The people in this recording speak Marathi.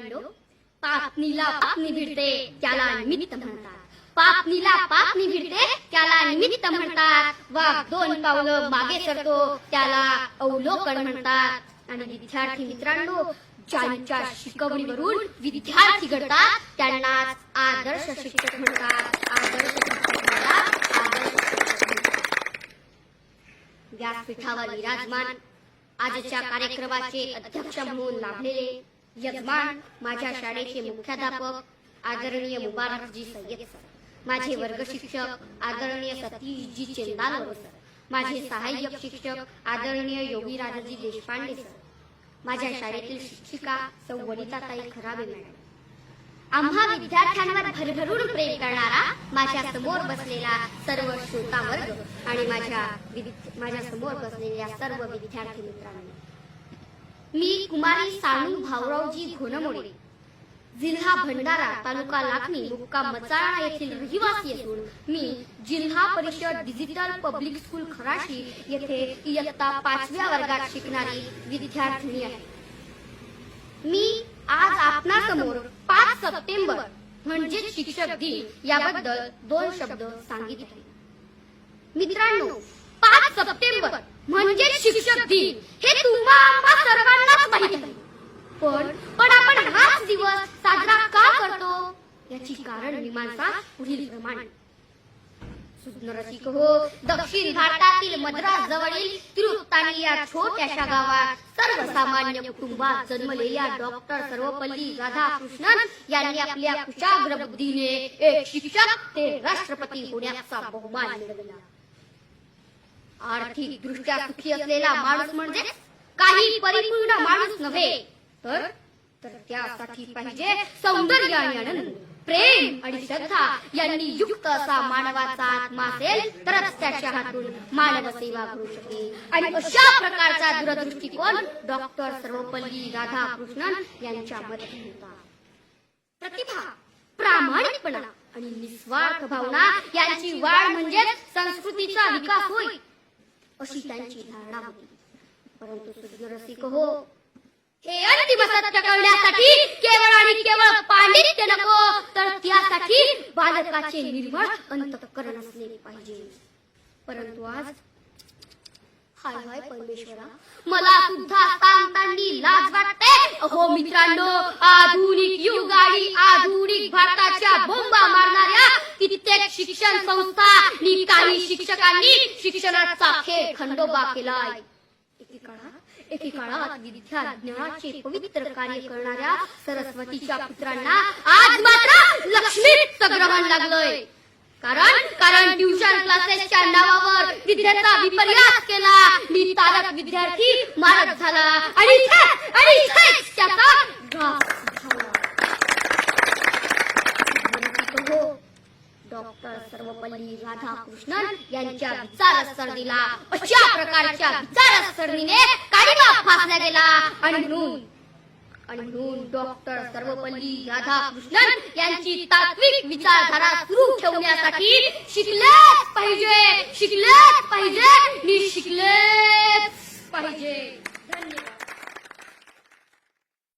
मित्रांनो पापनीला पापनी भिडते त्याला निमित्त म्हणतात. पापनीला पापनी भिडते त्याला निमित्त म्हणतात. वाघ दोन पावलं मागे सरतो त्याला अवलोकन म्हणतात. आणि विद्यार्थी मित्रांनो ज्यांच्या शिकवणीवरून विद्यार्थी घडतात त्यांना आदर्श शिक्षक म्हणतात. आदर्श व्यासपीठावर विराजमान आजच्या कार्यक्रमाचे अध्यक्ष म्हणून लाभलेले यजमान माझ्या शाळेचे मुख्याध्यापक आदरणीय मुबारकजी सय्यद सर. माझे वर्ग शिक्षक आदरणीय सतीशजी चेंदालवर सर. माझे सहाय्यक शिक्षक आदरणीय योगीराजजी देशपांडे सर. माझ्या शाळेतील शिक्षिका सौ वनिताताई खराबे मॅडम. आम्हा विद्यार्थ्यांवर भरभरून प्रेम करणारा माझ्यासमोर बसलेला सर्व श्रोता वर्ग आणि माझ्या माझ्यासमोर बसलेल्या सर्व विद्यार्थी मित्रांनो मी कुमारी सानू भाऊरावजी घोणमोडे. जिल्हा भंडारा तालुका लाखनी मुक्काम मचाळा येथील रहिवासी असून मी जिल्हा परिषद डिजिटल पब्लिक स्कूल खराशी येथे इयत्ता पाचव्या वर्गात शिकणारी विद्यार्थिनी आहे. मी आज आपणासमोर पाच सप्टेंबर म्हणजे शिक्षक दिन याबद्दल दोन शब्द सांगितले. मित्रांनो पाच सप्टेंबर म्हणजे शिक्षक दिन. हे तुम्हा आम्हा सर्वांनाच माहीत आहे. पण पण आपण हाच दिवस साजरा का करतो? याची कारण मीमांसा पुढील प्रमाणे. हो दक्षिण भारतातील मद्रास जवळील तिरुत्तानी या छोट्याशा गावात सर्वसामान्य कुटुंबात जन्मलेल्या डॉक्टर सर्वपल्ली राधाकृष्णन यांनी आपल्या कुशाग्र बुद्धीने एक शिक्षक ते राष्ट्रपती होण्याचा बहुमान मिळवला. आर्थिक दृष्ट्या सुखी असलेला माणूस म्हणजे काही परिपूर्ण माणूस नव्हे. तर तर त्यासाठी पाहिजे सौंदर्य आणि आनंद प्रेम आणि श्रद्धा यांनी युक्त असा मानवाचा आत्मा असेल तरच त्याच्या हातून मानव सेवा करू शकेल. आणि अशा प्रकारचा दूरदृष्टिकोन डॉक्टर सर्वपल्ली राधाकृष्णन यांच्या यांच्यामध्ये होता. प्रतिभा प्रामाणिकपणा आणि निस्वार्थ भावना यांची वाढ म्हणजे संस्कृतीचा विकास होईल अशी त्यांची धारणा होती. परंतु सूर्य रसिक हो हे अंतिम सत्य कळण्यासाठी केवळ आणि केवळ पांडित्य नको तर त्यासाठी बालकाचे निर्मळ अंतकरण असले पाहिजे. परंतु आज हाय हाय परमेश्वरा मला सुद्धा सांगताना लाज वाटते. हो मित्रांनो आधुनिक युग आणि आधुनिक भारताच्या बोंबा मारणार प्रत्येक शिक्षण संस्था आणि काही शिक्षकांनी शिक्षणाचा खेळ खंडोबा केलाय. एकेकाळात एकेकाळात विद्या ज्ञानाचे पवित्र कार्य करणाऱ्या सरस्वतीच्या पुत्रांना आज मात्र लक्ष्मीच ग्रहण लागलंय. कारण कारण ट्युशन क्लासेसच्या नावावर विद्याचा विपर्यास केला. नितारक विद्यार्थी मारक झाला. आणि आणि त्याचा घास झाला हो डॉक्टर सर्वपल्ली राधाकृष्णन यांच्या विचारसरणीला अशा प्रकारच्या विचारसरणीने काळीमा फासला गेला. आणि म्हणून आणि म्हणून डॉक्टर सर्वपल्ली राधाकृष्णन यांची तात्विक विचारधारा सुरू ठेवण्यासाठी शिकलेच पाहिजे शिकलेच पाहिजे आणि शिकलेच पाहिजे.